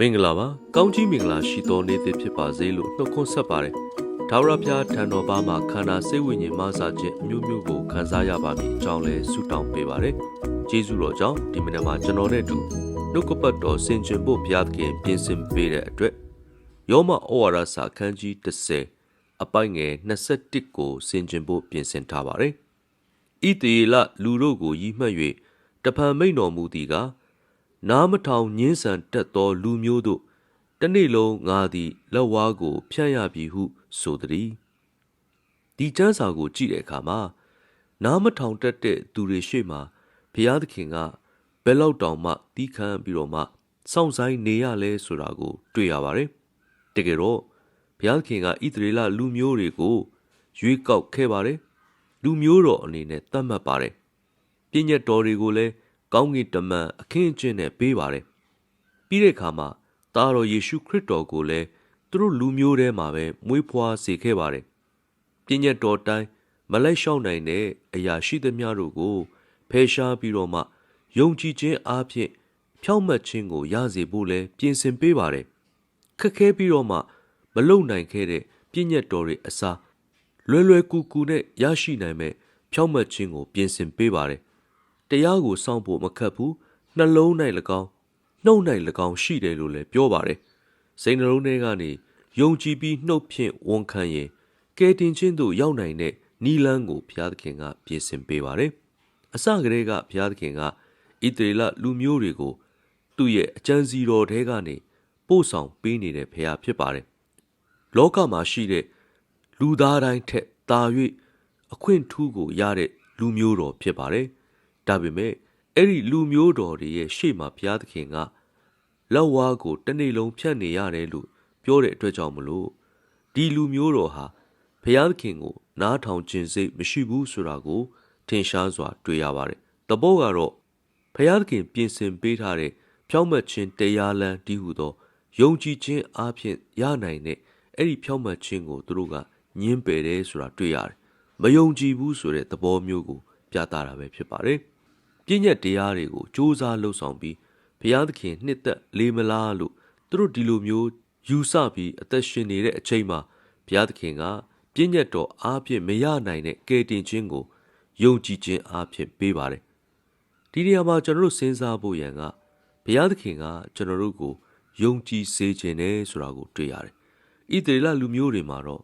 မင်္ဂလာပါကောင်းကြီးမင်္ဂလာရှိတော်နေ့သစ်ဖြစ်ပါစေလို့နှုတ်ခွန်းဆက်ပါတယ်ဒါဝရဖျားထံတော်ဘာမှာခန္ဓာစိတ်ဝိညာဉ်မဆာခြင်းအမျိုးမျိုးကိုခံစားရပါမည်အကြောင်းလဲဆုတောင်းပေးပါတယ်ကျေးဇူးတော်ကြောင့်ဒီမနေ့မှာကျွန်တော်နဲ့အတူနှုတ်ကပတ်တော်ဆင်ခြင်ဖို့ဘုရားသခင်ပြင်ဆင်ပေးတဲ့အတွက်ယောမဩဝါဒစာခန်းကြီး30အပိုင်ငယ်21ကိုဆင်ခြင်ဖို့ပြင်ဆင်ထားပါတယ်ဣတေလလူတို့ကိုရီးမှတ်၍တဖန်မိန်တော်မူသည်ကား နားမထောင်ညင်းဆန်တတ်သောလူမျိုးတို့တနေ့လုံးငါသည်လက်ဝါးကို ဖြန့်ရပြီဟုဆိုသည်ဒီကျမ်းစာကိုကြည့်တဲ့အခါမှာနားမထောင်တတ်တဲ့သူတွေရှေ့မှာဘုရားသခင်ကဘယ်လောက်တောင်မှတီးခမ်းပြီးတော့မှစောင့်ဆိုင်နေရလဲဆိုတာကို တွေ့ရပါတယ်တကယ်တော့ဘုရားသခင်ကဣသရေလလူမျိုးတွေကိုရွေးကောက်ခဲ့ပါတယ်လူမျိုးတော်အနေနဲ့သတ်မှတ်ပါတယ်ပြည့်ညတ်တော်တွေကိုလည်း ကောင်းကင်တမန်အခင်းအကျင်းနဲ့ပေးပါတယ်ပြီးတဲ့အခါမှာသားတော်ယေရှုခရစ်တော်ကိုလည်းသူတို့လူမျိုးထဲမှာပဲမွေးဖွားစေခဲ့ပါတယ်ပြည့်ညတ်တော်တိုင်းမလိုက်လျှောက်နိုင်တဲ့အရာရှိသမျှတို့ကိုဖယ်ရှားပြီးတော့မှယုံကြည်ခြင်းအားဖြင့်ဖြောင့်မတ်ခြင်းကိုရစေဖို့လဲပြင်ဆင်ပေးပါတယ်ခက်ခဲပြီးတော့မှမလုံနိုင်ခဲ့တဲ့ပြည့်ညတ်တော်တွေအစားလွယ်လွယ်ကူကူနဲ့ရရှိနိုင်မဲ့ဖြောင့်မတ်ခြင်းကိုပြင်ဆင်ပေးပါတယ် တရားကိုစောင့်ဖို့မခက်ဘူးနှလုံး၌၎င်းနှုတ်၌၎င်းရှိတယ်လို့လည်းပြောပါတယ်စိတ်နှလုံးထဲကနေယုံကြည်ပြီးနှုတ်ဖြင့်ဝန်ခံရင်ကယ်တင်ခြင်းသို့ရောက်နိုင်တဲ့နီလန်းကိုဘုရားသခင်ကပြင်ဆင်ပေးပါတယ်အစကတည်းကဘုရားသခင်ကဣသရေလလူမျိုးတွေကိုသူ့ရဲ့အကြံစီတော်ထဲကနေပို့ဆောင်ပေးနေတဲ့ဘုရားဖြစ်ပါတယ်လောကမှာရှိတဲ့လူသားတိုင်းထက်သာ၍အခွင့်ထူးကိုရတဲ့လူမျိုးတော်ဖြစ်ပါတယ် ဒါပေမဲ့အဲ့ဒီလူမျိုးတော်တွေရဲ့ရှေ့မှာဘုရားသခင်ကလက်ဝါးကိုတစ်နေ့လုံးဖြတ်နေရတယ်လို့ပြောတဲ့အတွက်ကြောင့်မလို့ဒီလူမျိုးတော်ဟာဘုရားသခင်ကို နားထောင်ခြင်းစိတ်မရှိဘူးဆိုတာကိုထင်ရှားစွာ တွေ့ရပါတယ်။တဘောကတော့ဘုရားသခင်ပြင်ဆင်ပေးထားတဲ့ဖြောင့်မတ်ခြင်းတရားလမ်းတည်ဟူသောယုံကြည်ခြင်းအပြင်ရနိုင်တဲ့အဲ့ဒီဖြောင့်မတ်ခြင်းကိုသူတို့ကညှင်းပယ်တယ်ဆိုတာတွေ့ရတယ်။မယုံကြည်ဘူးဆိုတဲ့သဘောမျိုးကိုပြသတာပဲဖြစ်ပါတယ်။ ပြည့်ညက်တရားတွေကိုစ조사လှုပ်ဆောင်ပြီးဘုရားသခင်နှစ်သက်လေးမလားလို့သူတို့ဒီလိုမျိုးယူဆပြီးအသက်ရှင်နေတဲ့အချိန်မှာဘုရားသခင်ကပြည့်ညက်တော်အားဖြင့်မရနိုင်တဲ့ကယ်တင်ခြင်းကိုယုံကြည်ခြင်းအားဖြင့်ပေးပါတယ်။ဒီနေရာမှာကျွန်တော်တို့စဉ်းစားဖို့ရန်ကဘုရားသခင်ကကျွန်တော်တို့ကိုယုံကြည်စေခြင်းနဲ့ဆိုတာကိုတွေ့ရတယ်။ဣသရေလလူမျိုးတွေမှာတော့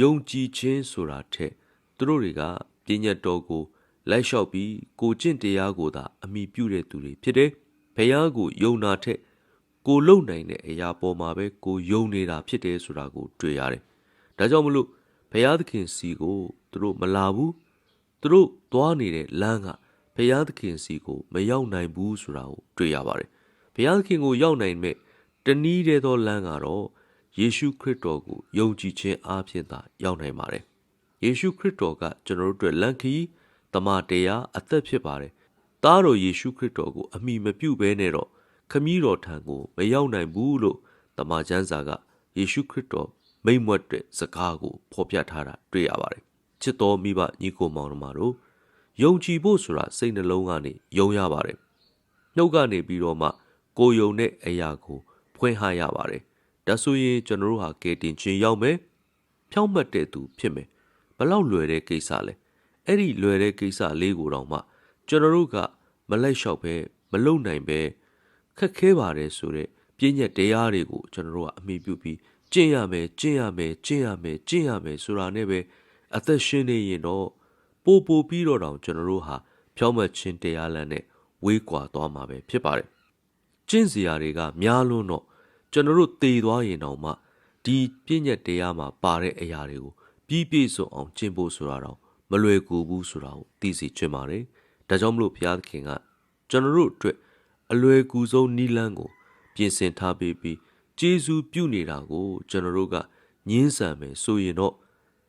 ယုံကြည်ခြင်းဆိုတာထက်သူတို့တွေကပြည့်ညက်တော်ကို လိုက်လျှောက်ပြီးကိုကျင့်တရားကိုသာအမိပြုတဲ့သူတွေဖြစ်တယ်။ဘုရားကိုယုံနာထက်ကိုလုံနိုင်တဲ့အရာပေါ်မှာပဲကိုယုံနေတာဖြစ်တယ်ဆိုတာကိုတွေ့ရတယ်။ဒါကြောင့်မလို့ဘုရားသခင်စီကိုသူတို့မလာဘူး။သူတို့သွားနေတဲ့လမ်းကဘုရားသခင်စီကိုမရောက်နိုင်ဘူးဆိုတာကိုတွေ့ရပါတယ်။ဘုရားသခင်ကိုရောက်နိုင်မဲ့တနည်းတဲ့သောလမ်းကတော့ယေရှုခရစ်တော်ကိုယုံကြည်ခြင်းအားဖြင့်သာရောက်နိုင်ပါတယ်။ယေရှုခရစ်တော်ကကျွန်တော်တို့အတွက်လမ်းခီး တမန်တရားအသက်ဖြစ်ပါတယ်။သားတော်ယေရှုခရစ်တော်ကိုအမိမပြုတ်ဘဲနဲ့တော့ခမည်းတော်ထံကိုမရောက်နိုင်ဘူးလို့တမန်ကျမ်းစာကယေရှုခရစ်တော်မိန့်မွတ်တဲ့စကားကိုဖော်ပြထားတာတွေ့ရပါတယ်။ချစ်တော်မိဘညီကိုမောင်နှမတို့ယုံကြည်ဖို့ဆိုတာစိတ်နှလုံးကနေယုံရပါတယ်။နှုတ်ကနေပြီးတော့မှကိုယုံတဲ့အရာကိုဖွင့်ဟရပါတယ်။ဒါဆိုရင်ကျွန်တော်တို့ဟာကယ်တင်ခြင်းရောက်မယ်။ဖြောင့်မတ်တဲ့သူဖြစ်မယ်။ဘလောက်လွယ်တဲ့ကိစ္စလဲ။ အဲ့ဒီလွယ်တဲ့ကိစ္စလေးကိုတော့မှကျွန်တော်တို့ကမလိုက်လျှောက်ပဲမလုံနိုင်ပဲခက်ခဲပါတယ်ဆိုတဲ့ပြည့်ညက်တရားတွေကိုကျွန်တော်တို့ကအမိပြုပြီးကျင့်ရမယ်ကျင့်ရမယ်ကျင့်ရမယ်ကျင့်ရမယ်ဆိုတာနဲ့ပဲအသက်ရှင်နေရင်တော့ပို့ပို့ပြီးတော့တောင်ကျွန်တော်တို့ဟာဖြောင်းမတ်ခြင်းတရားလမ်းနဲ့ဝေးကွာသွားမှာပဲဖြစ်ပါတယ်ကျင့်စရာတွေကများလွန်းတော့ကျွန်တော်တို့တည်သွားရင်တောင်မှဒီပြည့်ညက်တရားမှာပါတဲ့အရာတွေကိုပြီးပြည့်စုံအောင်ကျင့်ဖို့ဆိုတာတော့ မလွယ်ကူဘူးဆိုတာကိုသိစေချင်ပါတယ်ဒါကြောင့်မလို့ဘုရားသခင်ကကျွန်တော်တို့အတွက်အလွယ်ကူဆုံးနီလန်းကို ပြင်ဆင်ထားပေးပြီးကျေးဇူးပြုနေတာကိုကျွန်တော်တို့ကညင်းဆန်မယ်ဆိုရင်တော့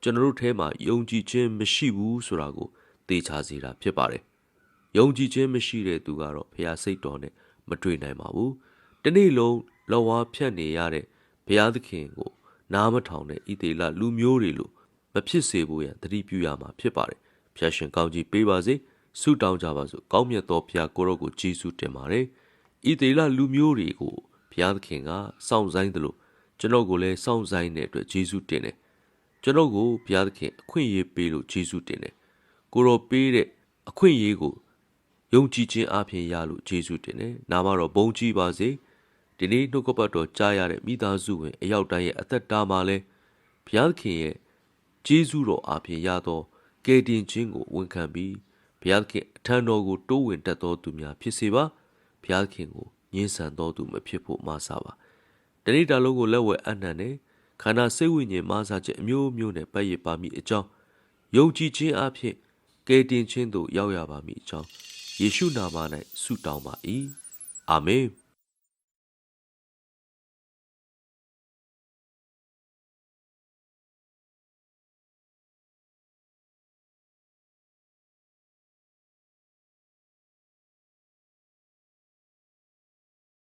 ကျွန်တော်တို့ထဲမှာယုံကြည်ခြင်းမရှိဘူးဆိုတာကိုသိချစေတာဖြစ်ပါတယ်။ယုံကြည်ခြင်းမရှိတဲ့သူကတော့ဘုရားစိတ်တော်နဲ့မတွေ့နိုင်ပါဘူး။ဒီနေ့လုံးလောဝါဖြတ်နေရတဲ့ဘုရားသခင်ကို နားမထောင်တဲ့ဣသေလလူမျိုးတွေလို့ မဖြစ်စေဖို့ရန်တတိပြုရမှာဖြစ်ပါတယ်။ဖျာရှင်ကောင်းကြီးပေးပါစေ။ဆုတောင်းကြပါစို့။ကောင်းမြတ်သောဘုရားကိုရောကိုကျေးဇူးတင်ပါတယ်။ဣသေလလူမျိုးတွေကိုဘုရားသခင်ကစောင့်ဆိုင်တယ်လို့ကျွန်တော်ကိုလည်းစောင့်ဆိုင်တဲ့အတွက်ယေရှုတင်တယ်ကျွန်တော်ကိုဘုရားသခင်အခွင့်အရေးပေးလို့ယေရှုတင်တယ်ကိုတော်ပေးတဲ့အခွင့်အရေးကိုယုံကြည်ခြင်းအပြင်ရလို့ယေရှုတင်တယ်နာမတော်ဘုန်းကြီးပါစေဒီနေ့နှုတ်ကပတ်တော်ကြားရတဲ့မိသားစုဝင်အရောက်တိုင်းရဲ့အသက်တာမှာလဲဘုရားသခင်ရဲ့ ကျေးဇူးတော်အပြင်ရသောကယ်တင်ခြင်းကိုဝန်ခံပြီးဘုရားသခင်အထံတော်ကိုတိုးဝင်တတ်သောသူများဖြစ်စေပါဘုရားသခင်ကိုညှင်းဆန်တော်သူမဖြစ်ဖို့မဆာပါတနေ့တာလုံးကိုလက်ဝဲအနှံ့နဲ့ခန္ဓာစိတ်ဝိညာဉ်မဆာခြင်းအမျိုးမျိုးနဲ့ပတ်ရပါမိအကြောင်းယုံကြည်ခြင်းအပြင်ကယ်တင်ခြင်းသို့ရောက်ရပါမိအကြောင်းယေရှုနာမ၌ဆုတောင်းပါ၏အာမင်